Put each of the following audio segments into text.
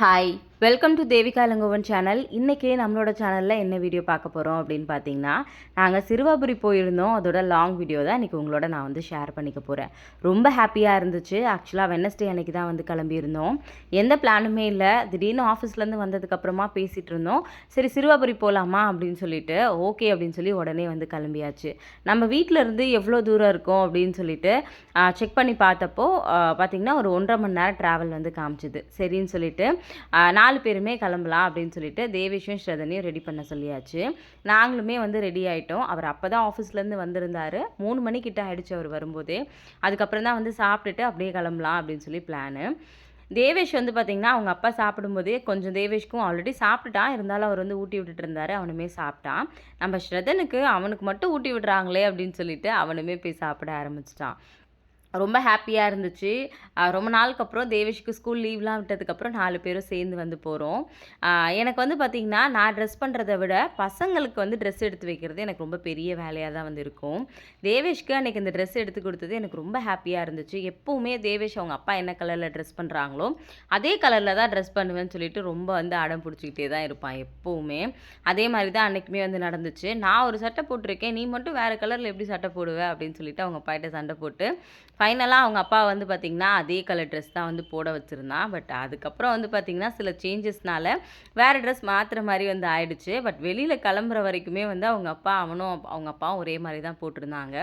Hi. Welcome to Devika Ilangovan channel இன்றைக்கி நம்மளோட சேனலில் என்ன வீடியோ பார்க்க போகிறோம் அப்படின்னு பார்த்தீங்கன்னா நாங்கள் சிறுவாபுரி போயிருந்தோம். அதோட லாங் வீடியோ தான் இன்றைக்கி உங்களோட நான் வந்து ஷேர் பண்ணிக்க போகிறேன் ரொம்ப ஹாப்பியாக இருந்துச்சு. ஆக்சுவலாக வெனஸ்டே அன்னைக்கு தான் வந்து கிளம்பியிருந்தோம் எந்த பிளானுமே இல்லை. திடீர்னு ஆஃபீஸ்லேருந்து வந்ததுக்கப்புறமா பேசிகிட்டு இருந்தோம். சரி சிறுவாபுரி போகலாமா அப்படின்னு சொல்லிட்டு ஓகே அப்படின்னு சொல்லி உடனே வந்து கிளம்பியாச்சு. நம்ம வீட்டில் இருந்து எவ்வளோ தூரம் இருக்கும் அப்படின்னு சொல்லிட்டு செக் பண்ணி பார்த்தப்போ பார்த்திங்கன்னா ஒரு ஒன்றரை மணி நேரம் ட்ராவல் வந்து காமிச்சிது. சரின்னு சொல்லிட்டு நான் நாலு பேருமே கிளம்பலாம் அப்படின்னு சொல்லிட்டு தேவேஷும் ஸ்ரதனையும் ரெடி பண்ண சொல்லியாச்சு. நாங்களுமே வந்து ரெடி ஆகிட்டோம் அவர் அப்போ தான் ஆஃபீஸ்லேருந்து வந்திருந்தார். மூணு மணிக்கிட்ட ஆகிடுச்சு அவர் வரும்போதே. அதுக்கப்புறம் தான் வந்து சாப்பிட்டுட்டு அப்படியே கிளம்பலாம் அப்படின்னு சொல்லி பிளானு தேவேஷ் வந்து பார்த்திங்கன்னா அவங்க அப்பா சாப்பிடும்போதே கொஞ்சம் தேவேஷ்க்கும் ஆல்ரெடி சாப்பிட்டுட்டான் இருந்தாலும் அவர் வந்து ஊட்டி விட்டுட்டு இருந்தார். அவனுமே சாப்பிட்டான். நம்ம ஸ்ரதனுக்கு அவனுக்கு மட்டும் ஊட்டி விடுறாங்களே அப்படின்னு சொல்லிட்டு அவனுமே போய் சாப்பிட ஆரம்பிச்சிட்டான். ரொம்ப ஹாப்பியாக இருந்துச்சு. ரொம்ப நாளுக்கு அப்புறம் தேவேஷ்க்கு ஸ்கூல் லீவ்லாம் விட்டதுக்கப்புறம் நாலு பேரும் சேர்ந்து வந்து போகிறோம் எனக்கு வந்து பார்த்திங்கன்னா நான் ட்ரெஸ் பண்ணுறதை விட பசங்களுக்கு வந்து ட்ரெஸ் எடுத்து வைக்கிறது எனக்கு ரொம்ப பெரிய வேலையாக தான் வந்து இருக்கும். தேவேஷ்க்கு அன்றைக்கி இந்த ட்ரெஸ் எடுத்து கொடுத்தது எனக்கு ரொம்ப ஹாப்பியாக இருந்துச்சு. எப்போவுமே தேவேஷ் அவங்க அப்பா என்ன கலரில் ட்ரெஸ் பண்ணுறாங்களோ அதே கலரில் தான் ட்ரெஸ் பண்ணுவேன்னு சொல்லிட்டு ரொம்ப வந்து அடம் பிடிச்சிக்கிட்டே தான் இருப்பான் எப்போவுமே. அதே மாதிரி தான் அன்றைக்குமே வந்து நடந்துச்சு. நான் ஒரு சட்டை போட்டிருக்கேன் நீ மட்டும் வேறு கலரில் எப்படி சட்டை போடுவ அப்படின்னு சொல்லிட்டு அவங்க அப்பாகிட்ட சண்டை போட்டு ஃபைனலாக அவங்க அப்பா வந்து பார்த்திங்கன்னா அதே கலர் ட்ரெஸ் தான் வந்து போட வச்சுருந்தான். பட் அதுக்கப்புறம் வந்து பார்த்திங்கன்னா சில சேஞ்சஸ்னால வேறு ட்ரெஸ் மாற்றுற மாதிரி வந்து ஆயிடுச்சு. பட் வெளியில் கிளம்புற வரைக்குமே வந்து அவங்க அப்பா அவனும் அவங்க அப்பாவும் ஒரே மாதிரி தான் போட்டிருந்தாங்க.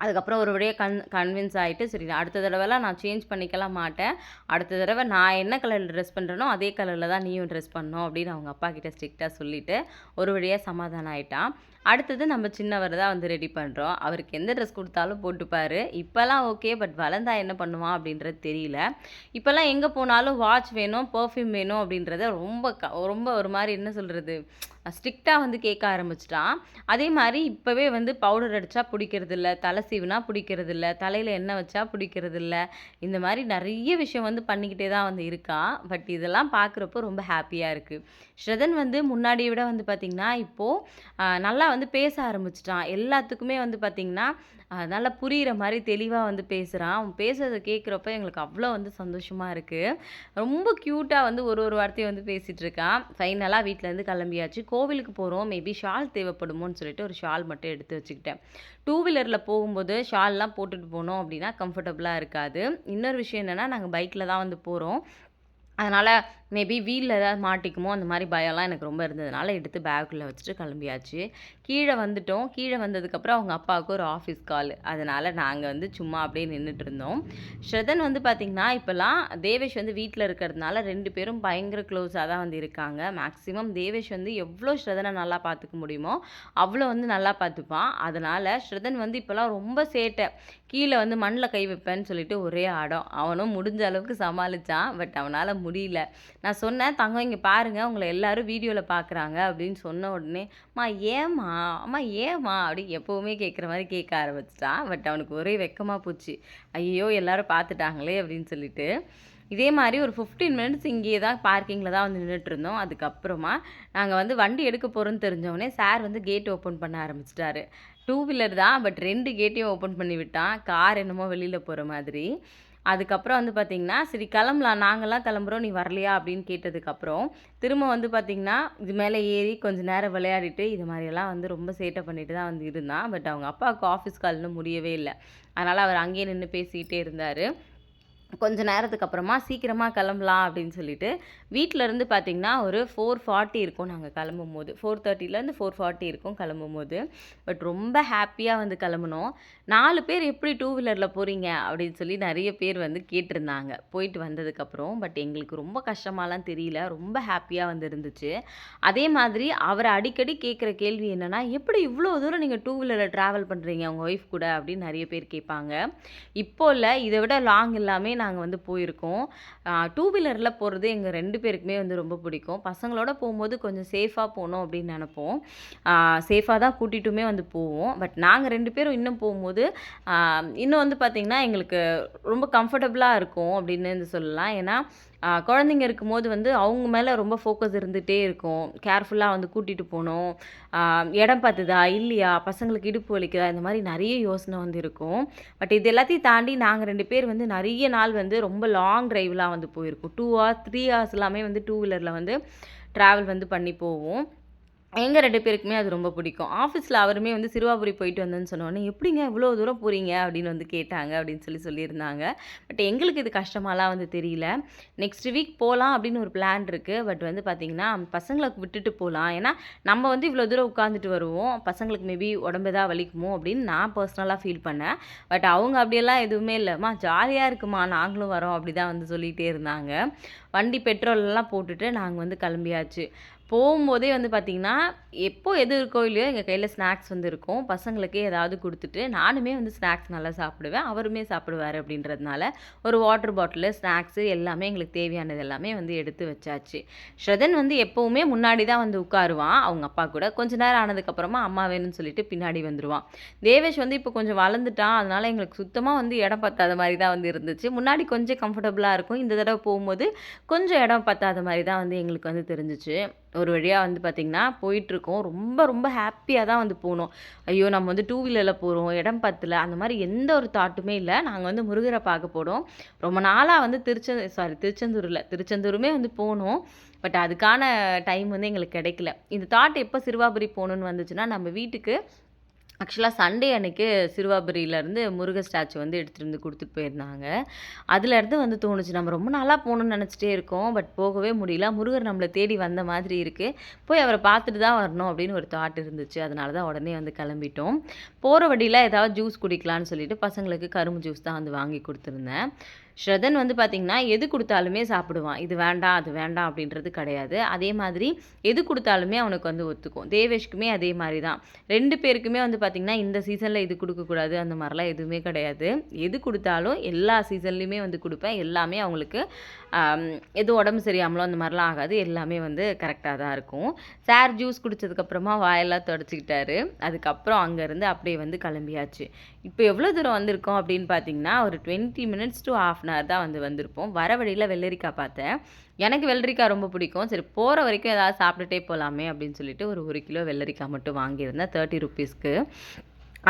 அதுக்கப்புறம் ஒரு வழியாக கன் கன்வின்ஸ் ஆகிட்டு சரி அடுத்த தடவைலாம் நான் சேஞ்ச் பண்ணிக்கலாம் மாட்டேன். அடுத்த தடவை நான் என்ன கலரில் ட்ரெஸ் பண்ணுறேனோ அதே கலரில் தான் நீயும் ட்ரெஸ் பண்ணணும் அப்படின்னு அவங்க அப்பா கிட்ட ஸ்ட்ரிக்டாக சொல்லிவிட்டு ஒரு வழியாக சமாதானம் ஆகிட்டான் அடுத்தது நம்ம சின்னவர் தான் வந்து ரெடி பண்ணுறோம் அவருக்கு எந்த ட்ரெஸ் கொடுத்தாலும் போட்டுப்பார். இப்போல்லாம் ஓகே பட் வளர்ந்தா என்ன பண்ணுவான் அப்படின்றது தெரியல. இப்போல்லாம் எங்கே போனாலும் வாட்ச் வேணும் பர்ஃப்யூம் வேணும் அப்படின்றத ரொம்ப க ரொம்ப ஒரு மாதிரி என்ன சொல்கிறது ஸ்ட்ரிக்டாக வந்து கேட்க ஆரம்பிச்சிட்டான். அதே மாதிரி இப்போவே வந்து பவுடர் அடித்தா பிடிக்கிறது இல்லை தலை சீவுனா பிடிக்கிறது இல்லை தலையில் எண்ணெய் வச்சா பிடிக்கிறது இல்லை இந்த மாதிரி நிறைய விஷயம் வந்து பண்ணிக்கிட்டே தான் வந்து இருக்கான். பட் இதெல்லாம் பார்க்குறப்போ ரொம்ப ஹாப்பியாக இருக்குது ஸ்ரதன் வந்து முன்னாடியை விட வந்து பார்த்திங்கன்னா இப்போது நல்லா வந்து பேச ஆரம்பிச்சிட்டான். எல்லாத்துக்குமே வந்து பார்த்திங்கன்னா நல்லா புரிகிற மாதிரி தெளிவாக வந்து பேசுகிறான் அவன் பேசுறதை கேட்குறப்ப எங்களுக்கு அவ்வளோ வந்து சந்தோஷமாக இருக்குது ரொம்ப க்யூட்டாக வந்து ஒரு ஒரு வார்த்தையும் வந்து பேசிகிட்டு இருக்கான். ஃபைனலாக வீட்டிலேருந்து கிளம்பியாச்சு. கோவிலுக்கு போகிறோம் மேபி ஷால் தேவைப்படுமோன்னு சொல்லிட்டு ஒரு ஷால் மட்டும் எடுத்து வச்சுக்கிட்டேன். டூ வீலரில் போகும்போது ஷால்லாம் போட்டுட்டு போனோம் அப்படின்னா கம்ஃபர்டபுளாக இருக்காது. இன்னொரு விஷயம் என்னென்னா நாங்கள் பைக்கில் தான் வந்து போகிறோம் அதனால் மேபி வீலில் ஏதாவது மாட்டிக்குமோ அந்த மாதிரி பயம்லாம் எனக்கு ரொம்ப இருந்ததுனால எடுத்து பேக்குள்ளே வச்சுட்டு கிளம்பியாச்சு. கீழே வந்துட்டோம். கீழே வந்ததுக்கப்புறம் அவங்க அப்பாவுக்கு ஒரு ஆஃபீஸ் கால் அதனால் நாங்கள் வந்து சும்மா அப்படியே நின்றுட்டு இருந்தோம். ஸ்ரதன் வந்து பார்த்திங்கன்னா இப்போல்லாம் தேவேஷ் வந்து வீட்டில் இருக்கிறதுனால ரெண்டு பேரும் பயங்கர க்ளோஸாக தான் வந்து இருக்காங்க. மேக்ஸிமம் தேவேஷ் வந்து எவ்வளோ ஸ்ரதனை நல்லா பார்த்துக்க முடியுமோ அவ்வளோ வந்து நல்லா பார்த்துப்பான் அதனால் ஸ்ரதன் வந்து இப்போல்லாம் ரொம்ப சேட்டை. கீழே வந்து மண்ணில் கை வைப்பேன்னு சொல்லிட்டு ஒரே ஆடம். அவனும் முடிஞ்ச அளவுக்கு சமாளித்தான் பட் அவனால் முடியல. நான் சொன்னேன் தங்கம் இங்கே பாருங்கள் உங்களை எல்லாரும் வீடியோவில் பார்க்குறாங்க அப்படின்னு சொன்ன உடனே அம்மா ஏம்மா? அம்மா ஏம்மா? அப்படி எப்போவுமே கேட்குற மாதிரி கேட்க ஆரம்பிச்சிட்டான் பட் அவனுக்கு ஒரே வெக்கமாக போச்சு. ஐயோ எல்லோரும் பார்த்துட்டாங்களே அப்படின்னு சொல்லிட்டு. இதே மாதிரி ஒரு ஃபிஃப்டீன் மினிட்ஸ் இங்கேயே தான் பார்க்கிங்கில் தான் வந்து நின்றுட்டுருந்தோம் அதுக்கப்புறமா நாங்கள் வந்து வண்டி எடுக்க போகிறோன்னு தெரிஞ்சவொடனே சார் வந்து கேட் ஓப்பன் பண்ண ஆரம்பிச்சிட்டாரு. டூ வீலர் தான் பட் ரெண்டு கேட்டையும் ஓப்பன் பண்ணி விட்டான். கார் என்னமோ வெளியில் போகிற மாதிரி. அதுக்கப்புறம் வந்து பார்த்திங்கன்னா சரி கிளம்பலாம் நாங்கள்லாம் கிளம்புறோம் நீ வரலையா? அப்படின்னு கேட்டதுக்கப்புறம் திரும்ப வந்து பார்த்திங்கன்னா இது மேலே ஏறி கொஞ்சம் நேரம் விளையாடிட்டு இது மாதிரியெல்லாம் வந்து ரொம்ப சேட்டை பண்ணிட்டு தான் வந்து இருந்தான். பட் அவங்க அப்பாவுக்கு ஆஃபீஸ் கால் இன்னும் முடியவே இல்லை. அதனால் அவர் அங்கேயே நின்று பேசிக்கிட்டே இருந்தார். கொஞ்ச நேரத்துக்கு அப்புறமா சீக்கிரமாக கிளம்பலாம் அப்படின்னு சொல்லிட்டு வீட்டில் இருந்து பார்த்திங்கன்னா ஒரு ஃபோர் ஃபார்ட்டி இருக்கும் நாங்கள் கிளம்பும் போது ஃபோர் தேர்ட்டிலேருந்து ஃபோர் ஃபார்ட்டி இருக்கும் கிளம்பும் போது பட் ரொம்ப ஹாப்பியாக வந்து கிளம்புனோம். நாலு பேர் எப்படி டூ வீலரில் போகிறீங்க அப்படின்னு சொல்லி நிறைய பேர் வந்து கேட்டிருந்தாங்க. போயிட்டு வந்ததுக்கப்புறம் பட் எங்களுக்கு ரொம்ப கஷ்டமாலாம் தெரியல. ரொம்ப ஹாப்பியாக வந்து இருந்துச்சு. அதே மாதிரி அவரை அடிக்கடி கேட்குற கேள்வி என்னென்னா எப்படி இவ்வளோ தூரம் நீங்கள் டூ வீலரில் ட்ராவல் பண்ணுறீங்க உங்கள் ஒய்ஃப் கூட? அப்படின்னு நிறைய பேர் கேட்பாங்க. இப்போ இல்லை இதை விட லாங் எல்லாமே நாங்கள் வந்து போயிருக்கோம். டூ வீலரில் போகிறது எங்கள் ரெண்டு பேருக்குமே வந்து ரொம்ப பிடிக்கும். பசங்களோட போகும்போது கொஞ்சம் சேஃபாக போகணும் அப்படின்னு நினப்போம். சேஃபாக தான் கூட்டிகிட்டுமே வந்து போவோம். பட் நாங்கள் ரெண்டு பேரும் இன்னும் போகும்போது இன்னும் வந்து பார்த்திங்கன்னா எங்களுக்கு ரொம்ப கம்ஃபர்டபுளாக இருக்கும் அப்படின்னு வந்து சொல்லலாம். ஏன்னா குழந்தைங்க இருக்கும்போது வந்து அவங்க மேலே ரொம்ப ஃபோக்கஸ் இருந்துகிட்டே இருக்கும். கேர்ஃபுல்லாக வந்து கூட்டிகிட்டு போகணும். இடம் பார்த்துதா இல்லையா? பசங்களுக்கு இடுப்பு வலிக்குதா? இந்த மாதிரி நிறைய யோசனை வந்து இருக்கும். பட் இது எல்லாத்தையும் தாண்டி நாங்கள் ரெண்டு பேர் வந்து நிறைய நாள் வந்து ரொம்ப லாங் ட்ரைவ்லாம் வந்து போயிருக்கோம். டூ ஹவர்ஸ் த்ரீ ஹவர்ஸ் எல்லாமே வந்து டூ வீலரில் வந்து ட்ராவல் வந்து பண்ணி போவோம். எங்கள் ரெண்டு பேருக்குமே அது ரொம்ப பிடிக்கும். ஆஃபீஸில் அவருமே வந்து சிறுவாபுரி போயிட்டு வந்தேன்னு சொன்னோன்னே எப்படிங்க இவ்வளோ தூரம் போகிறீங்க அப்படின்னு வந்து கேட்டாங்க அப்படின்னு சொல்லி சொல்லியிருந்தாங்க. பட் எங்களுக்கு இது கஷ்டமாலாம் வந்து தெரியல. நெக்ஸ்ட் வீக் போகலாம் அப்படின்னு ஒரு பிளான் இருக்குது பட் வந்து பார்த்திங்கன்னா பசங்களை விட்டுட்டு போகலாம் ஏன்னா நம்ம வந்து இவ்வளோ தூரம் உட்காந்துட்டு வருவோம். பசங்களுக்கு மேபி உடம்பு தான் வலிக்குமோ அப்படின்னு நான் பர்சனலாக ஃபீல் பண்ணேன். பட் அவங்க அப்படியெல்லாம் எதுவுமே இல்லைம்மா ஜாலியாக இருக்குமா? நாங்களும் வரோம். அப்படி தான் வந்து சொல்லிகிட்டே இருந்தாங்க. வண்டி பெட்ரோல்லாம் போட்டுட்டு நாங்கள் வந்து கிளம்பியாச்சு. போகும்போதே வந்து பார்த்திங்கன்னா எப்போ எது இருக்கோ இல்லையோ எங்கள் கையில் ஸ்நாக்ஸ் வந்து இருக்கும். பசங்களுக்கு ஏதாவது கொடுத்துட்டு நானுமே வந்து ஸ்நாக்ஸ் நல்லா சாப்பிடுவேன். அவருமே சாப்பிடுவார் அப்படின்றதுனால ஒரு வாட்டர் பாட்டிலு ஸ்நாக்ஸு எல்லாமே எங்களுக்கு தேவையானது எல்லாமே வந்து எடுத்து வச்சாச்சு. ஸ்ரதன் வந்து எப்போவுமே முன்னாடி தான் வந்து உட்காருவான். அவங்க அப்பா கூட கொஞ்ச நேரம் ஆனதுக்கப்புறமா அம்மா வேணும்னு சொல்லிட்டு பின்னாடி வந்துடுவான் தேவேஷ் வந்து இப்போ கொஞ்சம் வளர்ந்துட்டான். அதனால் எங்களுக்கு சுத்தமாக வந்து இடம் பத்தாத மாதிரி தான் வந்து இருந்துச்சு. முன்னாடி கொஞ்சம் கம்ஃபர்டபுளாக இருக்கும். இந்த தடவை போகும்போது கொஞ்சம் இடம் பத்தாத மாதிரி தான் வந்து எங்களுக்கு வந்து தெரிஞ்சிச்சு. ஒரு வழியாக வந்து பார்த்திங்கன்னா போயிட்டுருக்கோம். ரொம்ப ரொம்ப ஹாப்பியாக தான் வந்து போனோம். ஐயோ நம்ம வந்து டூ வீலரில் போகிறோம் இடம் பத்தில் அந்த மாதிரி எந்த ஒரு தாட்டுமே இல்லை. நாங்கள் வந்து முருகரை பார்க்க போனோம் ரொம்ப நாளாக வந்து திருச்செந்த சாரி திருச்செந்தூரில் திருச்செந்தூருமே வந்து போனோம். பட் அதுக்கான டைம் வந்து எங்களுக்கு கிடைக்கல. இந்த தாட் எப்போ சிறுவாபுரி போகணுன்னு வந்துச்சுன்னா நம்ம வீட்டுக்கு ஆக்சுவலாக சண்டே அன்னைக்கு சிறுவாபுரியிலேருந்து முருக ஸ்டாச்சு வந்து எடுத்துகிட்டு வந்து கொடுத்துட்டு போயிருந்தாங்க. அதுலேருந்து வந்து தோணுச்சு நம்ம ரொம்ப நாளாக போகணுன்னு நினச்சிட்டே இருக்கோம் பட் போகவே முடியல. முருகர் நம்மளை தேடி வந்த மாதிரி இருக்குது போய் அவரை பார்த்துட்டு தான் வரணும் அப்படின்னு ஒரு தாட் இருந்துச்சு. அதனால தான் உடனே வந்து கிளம்பிட்டோம். போகிற வழியில் ஏதாவது ஜூஸ் குடிக்கலான்னு சொல்லிட்டு பசங்களுக்கு கரும்பு ஜூஸ் தான் வந்து வாங்கி கொடுத்துருந்தேன். ஸ்ரதன் வந்து பார்த்திங்கன்னா எது கொடுத்தாலுமே சாப்பிடுவான். இது வேண்டாம் அது வேண்டாம் அப்படின்றது கிடையாது. அதே மாதிரி எது கொடுத்தாலுமே அவனுக்கு வந்து ஒத்துக்கும். தேவேஷ்க்குமே அதே மாதிரி தான் ரெண்டு பேருக்குமே வந்து பார்த்திங்கன்னா இந்த சீசனில் இது கொடுக்கக்கூடாது அந்த மாதிரிலாம் எதுவுமே கிடையாது. எது கொடுத்தாலும் எல்லா சீசன்லேயுமே வந்து கொடுப்பேன். எல்லாமே அவங்களுக்கு எது உடம்பு சரியாமலோ அந்த மாதிரிலாம் ஆகாது. எல்லாமே வந்து கரெக்டாக தான் இருக்கும். சார் ஜூஸ் குடித்ததுக்கப்புறமா வாயெல்லாம் தொடச்சிக்கிட்டாரு. அதுக்கப்புறம் அங்கேருந்து அப்படியே வந்து கிளம்பியாச்சு. இப்போ எவ்வளோ தூரம் வந்திருக்கோம் அப்படின்னு பார்த்தீங்கன்னா ஒரு twenty minutes to half an hour தான் வந்து வந்திருப்போம். வர வழியில் வெள்ளரிக்காய் பார்த்தேன். எனக்கு வெள்ளரிக்காய் ரொம்ப பிடிக்கும். சரி போகிற வரைக்கும் ஏதாவது சாப்பிட்டுட்டே போகலாமே அப்படின்னு சொல்லிட்டு ஒரு ஒரு கிலோ வெள்ளரிக்காய் மட்டும் வாங்கியிருந்தேன் தேர்ட்டி ருபீஸ்க்கு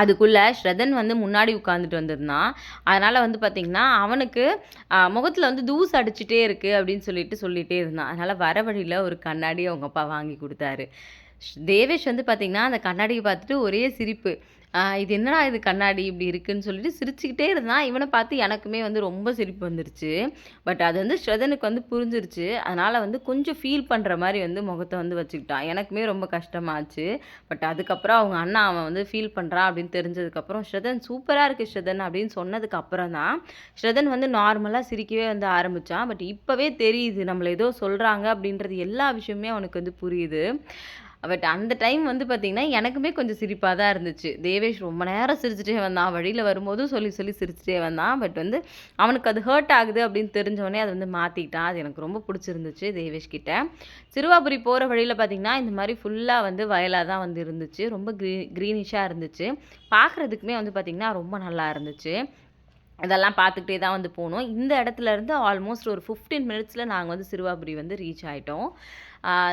அதுக்குள்ளே ஸ்ரதன் வந்து முன்னாடி உட்காந்துட்டு வந்திருந்தான் அதனால் வந்து பார்த்திங்கன்னா அவனுக்கு முகத்தில் வந்து தூசு அடிச்சுட்டே இருக்குது அப்படின்னு சொல்லிட்டு சொல்லிகிட்டே இருந்தான். அதனால் வர வழியில் ஒரு கண்ணாடி அவங்க அப்பா வாங்கி கொடுத்தாரு. தேவேஷ் வந்து பார்த்திங்கன்னா அந்த கண்ணாடியை பார்த்துட்டு ஒரே சிரிப்பு. இது என்னடா இது கண்ணாடி இப்படி இருக்குன்னு சொல்லிட்டு சிரிச்சுக்கிட்டே இருந்தான் இவனை பார்த்து எனக்குமே வந்து ரொம்ப சிரிப்பு வந்துருச்சு. பட் அது வந்து ஸ்ரதனுக்கு வந்து புரிஞ்சிருச்சு. அதனால் வந்து கொஞ்சம் ஃபீல் பண்ணுற மாதிரி வந்து முகத்தை வந்து வச்சுக்கிட்டான் எனக்குமே ரொம்ப கஷ்டமாச்சு. பட் அதுக்கப்புறம் அவங்க அண்ணா அவன் வந்து ஃபீல் பண்ணுறான் அப்படின்னு தெரிஞ்சதுக்கப்புறம் ஸ்ரதன் சூப்பராக இருக்குது ஸ்ரதன் அப்படின்னு சொன்னதுக்கு அப்புறம் தான் ஸ்ரதன் வந்து நார்மலாக சிரிக்கவே வந்து ஆரம்பித்தான் பட் இப்போவே தெரியுது நம்மளை ஏதோ சொல்கிறாங்க அப்படின்றது எல்லா விஷயமே அவனுக்கு வந்து புரியுது. பட் அந்த டைம் வந்து பார்த்திங்கன்னா எனக்குமே கொஞ்சம் சிரிப்பாக தான் இருந்துச்சு. தேவேஷ் ரொம்ப நேரம் சிரிச்சுட்டே வந்தான். வழியில் வரும்போதும் சொல்லி சொல்லி சிரிச்சுட்டே வந்தான். பட் வந்து அவனுக்கு அது ஹர்ட் ஆகுது அப்படின்னு தெரிஞ்சவொடனே அதை வந்து மாற்றிக்கிட்டான் அது எனக்கு ரொம்ப பிடிச்சிருந்துச்சு தேவேஷ் கிட்ட. சிறுவாபுரி போகிற வழியில் பார்த்திங்கன்னா இந்த மாதிரி ஃபுல்லாக வந்து வயலாக தான் வந்து இருந்துச்சு. ரொம்ப க்ரீ க்ரீனிஷாக இருந்துச்சு. பார்க்குறதுக்குமே வந்து பார்த்திங்கன்னா ரொம்ப நல்லா இருந்துச்சு. இதெல்லாம் பார்த்துக்கிட்டே தான் வந்து போனோம். இந்த இடத்துல இருந்து ஆல்மோஸ்ட் ஒரு ஃபிஃப்டீன் மினிட்ஸில் நாங்கள் வந்து சிறுவாபுரி வந்து ரீச் ஆகிட்டோம்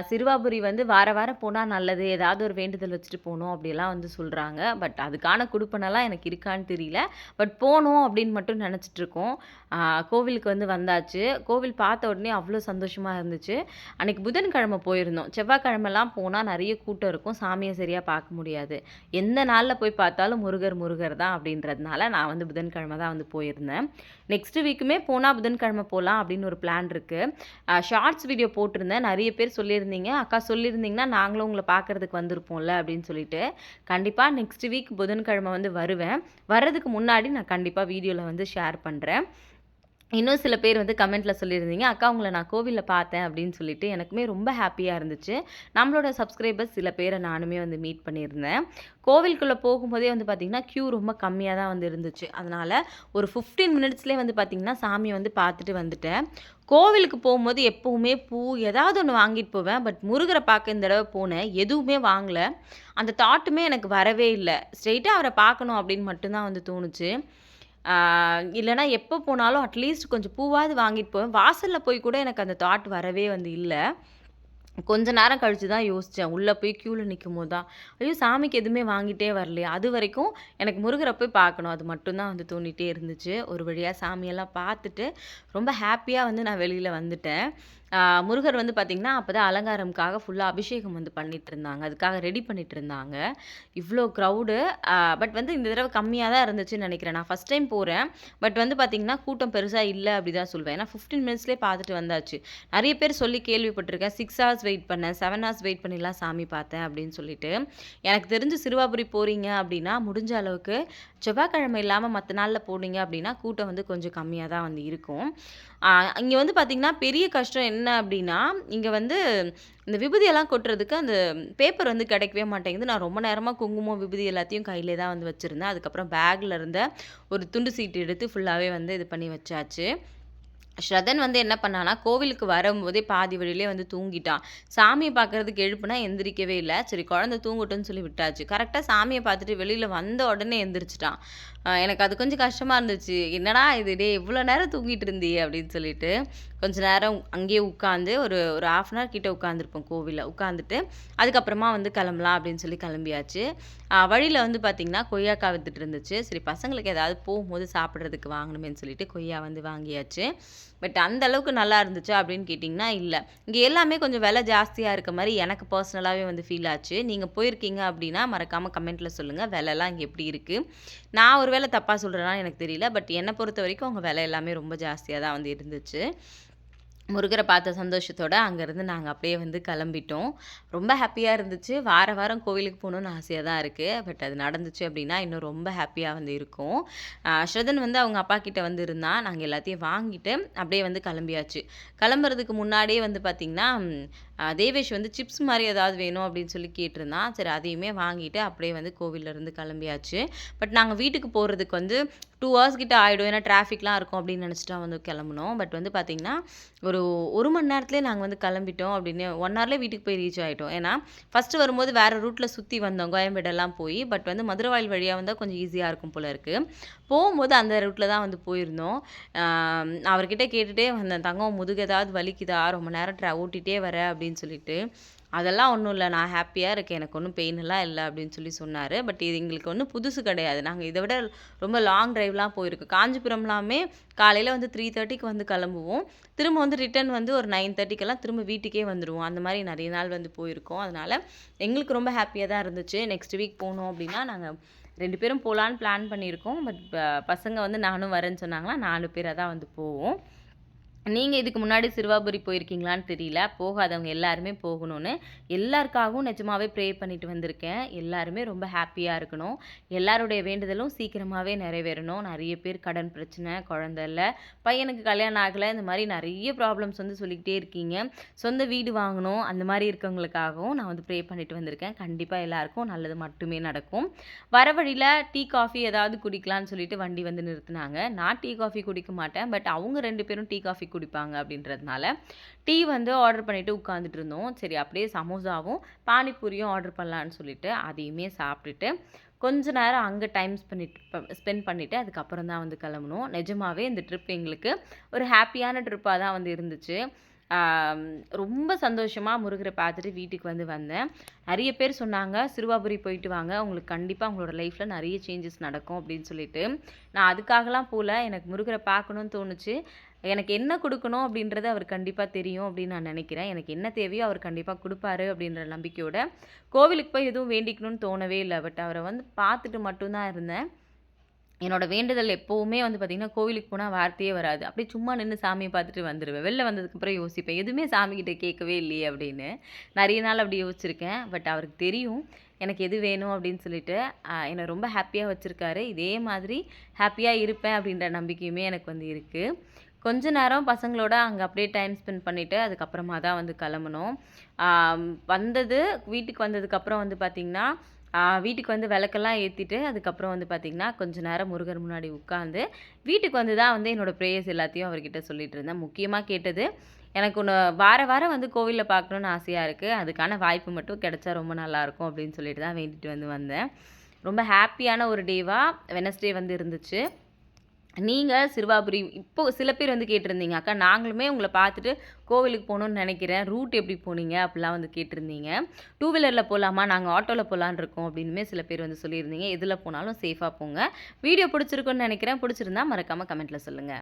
சிறுவாபுரி வந்து வார வாரம் போனால் நல்லது ஏதாவது ஒரு வேண்டுதல் வச்சுட்டு போகணும் அப்படிலாம் வந்து சொல்கிறாங்க பட் அதுக்கான குடுப்பனெல்லாம் எனக்கு இருக்கான்னு தெரியல. பட் போகணும் அப்படின்னு மட்டும் நினச்சிட்ருக்கோம் கோவிலுக்கு வந்து வந்தாச்சு. கோவில் பார்த்த உடனே அவ்வளோ சந்தோஷமாக இருந்துச்சு. அன்றைக்கி புதன்கிழமை போயிருந்தோம். செவ்வாய்க்கிழமெல்லாம் போனால் நிறைய கூட்டம் இருக்கும். சாமியை சரியாக பார்க்க முடியாது. எந்த நாளில் போய் பார்த்தாலும் முருகர் முருகர் தான் அப்படின்றதுனால நான் வந்து புதன்கிழமை தான் வந்து போயிருந்தேன். நெக்ஸ்ட் வீக்குமே போனால் புதன்கிழமை போகலாம் அப்படின்னு ஒரு பிளான் இருக்குது ஷார்ட்ஸ் வீடியோ போட்டிருந்தேன். நிறைய பேர் சொல்லியிருந்தீங்க. அக்கா சொல்லியிருந்தீங்கன்னா நாங்களும் உங்களை பார்க்குறதுக்கு வந்திருப்போம்ல அப்படின்னு சொல்லிட்டு. கண்டிப்பாக நெக்ஸ்ட் வீக் புதன்கிழமை வந்து வருவேன். வர்றதுக்கு முன்னாடி நான் கண்டிப்பாக வீடியோவில் வந்து ஷேர் பண்ணுறேன் இன்னும் சில பேர் வந்து கமெண்ட்டில் சொல்லியிருந்தீங்க அக்கா உங்களை நான் கோவிலில் பார்த்தேன் அப்படின்னு சொல்லிட்டு எனக்குமே ரொம்ப ஹாப்பியாக இருந்துச்சு. நம்மளோட சப்ஸ்கிரைபர்ஸ் சில பேரை நானுமே வந்து மீட் பண்ணியிருந்தேன். கோவிலுக்குள்ளே போகும்போதே வந்து பார்த்திங்கன்னா க்யூ ரொம்ப கம்மியாக தான் வந்து இருந்துச்சு. அதனால் ஒரு ஃபிஃப்டீன் மினிட்ஸ்லேயே வந்து பார்த்திங்கன்னா சாமியை வந்து பார்த்துட்டு வந்துட்டேன். கோவிலுக்கு போகும்போது எப்போவுமே பூ ஏதாவது ஒன்று வாங்கிட்டு போவேன். பட் முருகரை பார்க்க இந்த தடவை போனேன். எதுவுமே வாங்கலை. அந்த தாட்டுமே எனக்கு வரவே இல்லை. ஸ்ட்ரெயிட்டாக அவரை பார்க்கணும் அப்படின்னு மட்டும்தான் வந்து தோணுச்சு. இல்லைனா இல்லைன்னா எப்போ போனாலும் அட்லீஸ்ட் கொஞ்சம் பூவாவது வாங்கிட்டு போவேன். வாசலில் போய் கூட எனக்கு அந்த தாட் வரவே வந்து இல்லை. கொஞ்ச நேரம் கழித்து தான் யோசித்தேன் உள்ளே போய் க்யூவில் நிற்கும் போது தான் ஐயோ சாமிக்கு எதுவுமே வாங்கிட்டே வரலையே. அது வரைக்கும் எனக்கு முருகரை போய் பார்க்கணும். அது மட்டும்தான் வந்து தோண்டிகிட்டே இருந்துச்சு. ஒரு வழியாக சாமியெல்லாம் பார்த்துட்டு ரொம்ப ஹாப்பியாக வந்து நான் வெளியில் வந்துட்டேன். முருகர் வந்து பார்த்திங்கன்னா அப்போ தான் அலங்காரம்காக ஃபுல்லாக அபிஷேகம் வந்து பண்ணிட்டு இருந்தாங்க அதுக்காக ரெடி பண்ணிட்டு இருந்தாங்க இவ்வளோ க்ரௌடு பட் வந்து இந்த தடவை கம்மியாக தான் இருந்துச்சுன்னு நினைக்கிறேன். நான் ஃபஸ்ட் டைம் போகிறேன் பட் வந்து பார்த்திங்கன்னா கூட்டம் பெருசாக இல்லை அப்படி தான் சொல்வேன். ஏன்னா ஃபிஃப்டீன் மினிட்ஸ்லேயே பார்த்துட்டு வந்தாச்சு. நிறைய பேர் சொல்லி கேள்விப்பட்டிருக்கேன். சிக்ஸ் ஹவர்ஸ் வெயிட் பண்ணேன். செவன் ஹவர்ஸ் வெயிட் பண்ணிலாம் சாமி பார்த்தேன் அப்படின்னு சொல்லிட்டு. எனக்கு தெரிஞ்சு சிறுவாபுரி போகிறீங்க அப்படின்னா முடிஞ்ச அளவுக்கு செவ்வாய்க்கிழமை இல்லாமல் மற்ற நாளில் போனீங்க அப்படின்னா கூட்டம் வந்து கொஞ்சம் கம்மியாக தான் வந்து இருக்கும். இங்கே வந்து பார்த்திங்கன்னா பெரிய கஷ்டம் என்ன அப்படின்னா இங்கே வந்து இந்த விபூதியெல்லாம் கொட்டுறதுக்கு அந்த பேப்பர் வந்து கிடைக்கவே மாட்டேங்குது. நான் ரொம்ப நேரமாக குங்குமம் விபூதி எல்லாத்தையும் கையிலே தான் வந்து வச்சுருந்தேன். அதுக்கப்புறம் பேக்கில் இருந்த ஒரு துண்டு சீட்டு எடுத்து ஃபுல்லாகவே வந்து இது பண்ணி வச்சாச்சு. ஸ்ரதன் வந்து என்ன பண்ணான்னா கோவிலுக்கு வரும்போதே பாதி வழியிலே வந்து தூங்கிட்டான். சாமியை பார்க்கறதுக்கு எழுப்புனா எந்திரிக்கவே இல்லை. சரி குழந்தை தூங்கட்டும்னு சொல்லி விட்டாச்சு. கரெக்டாக சாமியை பார்த்துட்டு வெளியில் வந்த உடனே எந்திரிச்சிட்டான். எனக்கு அது கொஞ்சம் கஷ்டமாக இருந்துச்சு. என்னடா இது? டே இவ்வளோ நேரம் தூங்கிட்டு இருந்தியே அப்படின்னு சொல்லிட்டு கொஞ்ச நேரம் அங்கேயே உட்காந்து ஒரு ஒரு ஆஃப் அன் ஹவர் கிட்டே உட்காந்துருப்போம் கோவிலில். உட்காந்துட்டு அதுக்கப்புறமா வந்து கிளம்பலாம் அப்படின்னு சொல்லி கிளம்பியாச்சு. வழியில் வந்து பார்த்திங்கன்னா கொய்யாக்காய் வித்துட்டு இருந்துச்சு. சரி பசங்களுக்கு ஏதாவது போகும்போது சாப்பிட்றதுக்கு வாங்கணுமேன்னு சொல்லிட்டு கொய்யா வந்து வாங்கியாச்சு. பட் அந்த அளவுக்கு நல்லா இருந்துச்சு அப்படின்னு கேட்டிங்கன்னா இல்லை. இங்கே எல்லாமே கொஞ்சம் விலை ஜாஸ்தியாக இருக்க மாதிரி எனக்கு பர்சனலாகவே வந்து ஃபீல் ஆச்சு. நீங்கள் போயிருக்கீங்க அப்படின்னா மறக்காமல் கமெண்ட்டில் சொல்லுங்கள் விலைலாம் இங்கே எப்படி இருக்குது நான் ஒரு வேளை தப்பாக சொல்கிறேன்னா எனக்கு தெரியல. பட் என்னை பொறுத்த வரைக்கும் அவங்க விலை எல்லாமே ரொம்ப ஜாஸ்தியாக தான் வந்து இருந்துச்சு. முருகரை பார்த்த சந்தோஷத்தோடு அங்கேருந்து நாங்கள் அப்படியே வந்து கிளம்பிட்டோம். ரொம்ப ஹாப்பியாக இருந்துச்சு. வார வாரம் கோவிலுக்கு போகணுன்னு ஆசையாக தான் இருக்குது பட் அது நடந்துச்சு அப்படின்னா இன்னும் ரொம்ப ஹாப்பியாக வந்து இருக்கும். ஸ்ரதன் வந்து அவங்க அப்பா கிட்ட வந்து இருந்தான். நாங்கள் எல்லாத்தையும் வாங்கிட்டு அப்படியே வந்து கிளம்பியாச்சு. கிளம்புறதுக்கு முன்னாடியே வந்து பார்த்திங்கன்னா தேவேஷ் வந்து சிப்ஸ் மாதிரி ஏதாவது வேணும் அப்படின்னு சொல்லி கேட்டிருந்தான் சரி அதையுமே வாங்கிட்டு அப்படியே வந்து கோவில்ல இருந்து கிளம்பியாச்சு. பட் நாங்கள் வீட்டுக்கு போகிறதுக்கு வந்து டூ ஹவர்ஸ் கிட்ட ஆகிடும் ஏன்னா டிராஃபிக்லாம் இருக்கும் அப்படின்னு நினச்சிட்டு வந்து கிளம்புனோம். பட் வந்து பார்த்திங்கன்னா ஒரு ஒரு மணி நேரத்துலேயே நாங்கள் வந்து கிளம்பிட்டோம் அப்படின்னு ஒன் ஹவர்லேயே வீட்டுக்கு போய் ரீச் ஆகிட்டோம் ஏன்னா ஃபஸ்ட்டு வரும்போது வேறு ரூட்டில் சுற்றி வந்தோம். கோயம்பேடெல்லாம் போய் பட் வந்து மதுரவாயில் வழியாக வந்தால் கொஞ்சம் ஈஸியாக இருக்கும் போல இருக்குது போகும்போது அந்த ரூட்டில் தான் வந்து போயிருந்தோம். அவர்கிட்ட கேட்டுகிட்டே வந்தேன் தங்கம் முதுகு ஏதாவது வலிக்குதா? ரொம்ப நேரம் ட்ரா ஓட்டிகிட்டே வர அப்படின்னு அப்படின்னு சொல்லிட்டு அதெல்லாம் ஒன்றும் இல்லை நான் ஹாப்பியாக இருக்கேன் எனக்கு ஒன்றும் பெயின் இல்லை அப்படின்னு சொல்லி சொன்னார். பட் இது எங்களுக்கு ஒன்றும் புதுசு கிடையாது. நாங்கள் இதை விட ரொம்ப லாங் ட்ரைவ்லாம் போயிருக்கோம் காஞ்சிபுரம்லாமே காலையில் வந்து த்ரீ தேர்ட்டிக்கு வந்து கிளம்புவோம். திரும்ப வந்து ரிட்டர்ன் வந்து ஒரு நைன் தேர்ட்டிக்கெல்லாம் திரும்ப வீட்டுக்கே வந்துடுவோம் அந்த மாதிரி நிறைய நாள் வந்து போயிருக்கோம். அதனால் எங்களுக்கு ரொம்ப ஹாப்பியாக தான் இருந்துச்சு. நெக்ஸ்ட் வீக் போனோம் அப்படின்னா நாங்கள் ரெண்டு பேரும் போகலான்னு பிளான் பண்ணியிருக்கோம். பட் பசங்க வந்து நானும் வரேன்னு சொன்னாங்கன்னா நாலு பேராக தான் வந்து போவோம். நீங்கள் இதுக்கு முன்னாடி சிறுவாபுரி போயிருக்கீங்களான்னு தெரியல. போகாதவங்க எல்லாருமே போகணும்னு. எல்லாருக்காகவும் நிஜமாகவே ப்ரே பண்ணிட்டு வந்திருக்கேன். எல்லாருமே ரொம்ப ஹாப்பியாக இருக்கணும். எல்லாருடைய வேண்டுதலும் சீக்கிரமாகவே நிறைவேறணும். நிறைய பேர் கடன் பிரச்சனை குழந்தை இல்லை பையனுக்கு கல்யாணம் ஆகலை இந்த மாதிரி நிறைய ப்ராப்ளம்ஸ் வந்து சொல்லிக்கிட்டே இருக்கீங்க. சொந்த வீடு வாங்கணும் அந்த மாதிரி இருக்கவங்களுக்காகவும் நான் வந்து ப்ரே பண்ணிட்டு வந்திருக்கேன். கண்டிப்பாக எல்லாருக்கும் நல்லது மட்டுமே நடக்கும். வர வழியில் டீ காஃபி ஏதாவது குடிக்கலாம்னு சொல்லிட்டு வண்டி வந்து நிறுத்தினாங்க. நான் டீ காஃபி குடிக்க மாட்டேன். பட் அவங்க ரெண்டு பேரும் டீ காஃபி குடிப்பாங்க அப்படின்றதுனால டீ வந்து ஆர்டர் பண்ணிவிட்டு உட்காந்துட்டு இருந்தோம் சரி அப்படியே சமோசாவும் பானிபூரியும் ஆர்டர் பண்ணலான்னு சொல்லிட்டு அதையுமே சாப்பிட்டுட்டு கொஞ்ச நேரம் அங்கே டைம் ஸ்பெண்ட் ஸ்பெண்ட் பண்ணிவிட்டு அதுக்கப்புறம் தான் வந்து கிளம்பணும் நிஜமாவே இந்த ட்ரிப் எங்களுக்கு ஒரு ஹாப்பியான ட்ரிப்பாக தான் வந்து இருந்துச்சு. ரொம்ப சந்தோஷமாக முருகரை பார்த்துட்டு வீட்டுக்கு வந்து வந்தேன். நிறைய பேர் சொன்னாங்க சிறுவாபுரி போயிட்டு வாங்க உங்களுக்கு கண்டிப்பாக உங்களோட லைஃப்பில் நிறைய சேஞ்சஸ் நடக்கும் அப்படின்னு சொல்லிட்டு. நான் அதுக்காகலாம் போகல எனக்கு முருகரை பார்க்கணும்னு தோணுச்சு. எனக்கு என்ன கொடுக்கணும் அப்படின்றது அவர் கண்டிப்பாக தெரியும் அப்படின்னு நான் நினைக்கிறேன். எனக்கு என்ன தேவையோ அவர் கண்டிப்பாக கொடுப்பாரு அப்படின்ற நம்பிக்கையோட கோவிலுக்கு போய் எதுவும் வேண்டிக்கணும்னு தோணவே இல்லை. பட் அவரை வந்து பார்த்துட்டு மட்டும்தான் இருந்தேன். என்னோட வேண்டுதல் எப்போவுமே வந்து பார்த்திங்கன்னா கோவிலுக்கு போனால் வார்த்தையே வராது. அப்படியே சும்மா நின்று சாமியை பார்த்துட்டு வந்துடுவேன் வெளில வந்ததுக்கப்புறம் யோசிப்பேன். எதுவுமே சாமிக்கிட்ட கேட்கவே இல்லையே அப்படின்னு. நிறைய நாள் அப்படி யோசிச்சிருக்கேன். பட் அவருக்கு தெரியும் எனக்கு எது வேணும் அப்படின்னு சொல்லிட்டு என்னை ரொம்ப ஹாப்பியாக வச்சுருக்காரு. இதே மாதிரி ஹாப்பியாக இருப்பேன் அப்படின்ற நம்பிக்கையுமே எனக்கு வந்து இருக்குது கொஞ்ச நேரம் பசங்களோட அங்கே அப்படியே டைம் ஸ்பெண்ட் பண்ணிவிட்டு அதுக்கப்புறமா தான் வந்து கிளம்புனோம் வந்தது வீட்டுக்கு வந்ததுக்கப்புறம் வந்து பார்த்திங்கன்னா வீட்டுக்கு வந்து விளக்கெல்லாம் ஏற்றிட்டு அதுக்கப்புறம் வந்து பார்த்திங்கன்னா கொஞ்ச நேரம் முருகர் முன்னாடி உட்காந்து வீட்டுக்கு வந்து தான் வந்து என்னோடய ப்ரேயர்ஸ் எல்லாத்தையும் அவர்கிட்ட சொல்லிகிட்டு இருந்தேன். முக்கியமாக கேட்டது எனக்கு ஒன்று வார வாரம் வந்து கோவிலில் பார்க்கணுன்னு ஆசையாக இருக்குது அதுக்கான வாய்ப்பு மட்டும் கிடைச்சா ரொம்ப நல்லாயிருக்கும் அப்படின்னு சொல்லிட்டு தான் வேண்டிட்டு வந்து வந்தேன். ரொம்ப ஹாப்பியான ஒரு டேவாக வெனஸ்டே வந்து இருந்துச்சு. நீங்கள் சிறுவாபுரி இப்போது சில பேர் வந்து கேட்டிருந்தீங்க அக்கா நாங்களுமே உங்களை பார்த்துட்டு கோவிலுக்கு போகணுன்னு நினைக்கிறேன். ரூட் எப்படி போனீங்க? அப்படிலாம் வந்து கேட்டிருந்தீங்க. டூ வீலரில் போகலாமா நாங்கள் ஆட்டோவில் போகலான்னு இருக்கோம் அப்படின்னுமே சில பேர் வந்து சொல்லியிருந்தீங்க. எதில் போனாலும் சேஃபாக போங்க. வீடியோ பிடிச்சிருக்குன்னு நினைக்கிறேன். பிடிச்சிருந்தா மறக்காமல் கமெண்ட்டில் சொல்லுங்கள்